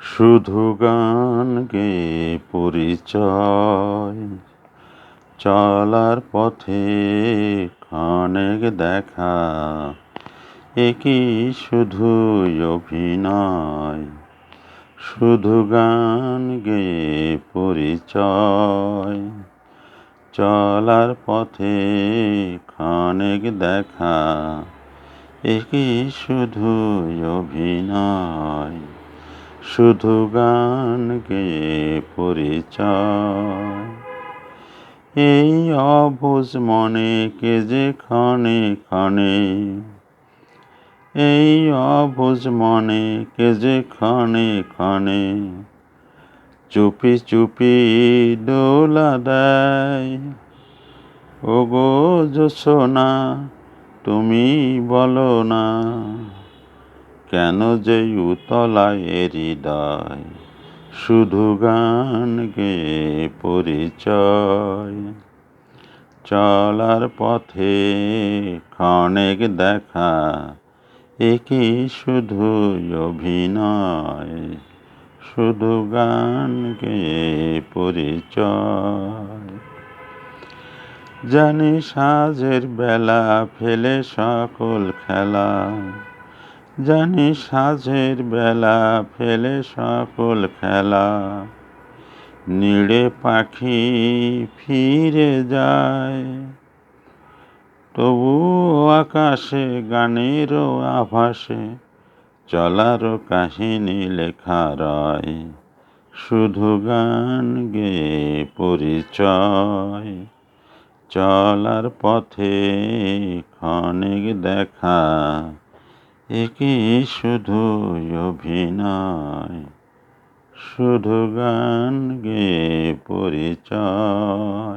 শুধু গান গেয়ে পরিচয়, চলার পথে ক্ষণেক দেখা একই শুধু অভিনয়, শুধু গান গেয়ে পরিচয়, চলার পথে ক্ষণেক দেখা একই শুধু অভিনয়। শুধু গান গেয়ে পরিচয়। এই অবুঝ মনে কে যে ক্ষণে ক্ষণে, এই অবুঝ মনে কে যে ক্ষণে ক্ষণে চুপি চুপি দোলা দেয়। ও গো জোছনা তুমি বলো না। কেন যে উতলায় হৃদয়? শুধু গান গে পরিচয়। চলার পথে ক্ষণেক দেখা একই শুধু অভিনয়। শুধু গান গে পরিচয়। জানি সাজের বেলা ফেলে সকল খেলা জানি সাজের বেলা ফেলে সকল খেলা। নিড়ে পাখি ফিরে যায়। তবু আকাশে গানেরও আভাসে চলার কাহিনী লেখা রয়। শুধু গান গে পরিচয়, চলার পথে ক্ষণিক দেখা একই শুধু অভিনয় শুধু গান গে পরিচয়।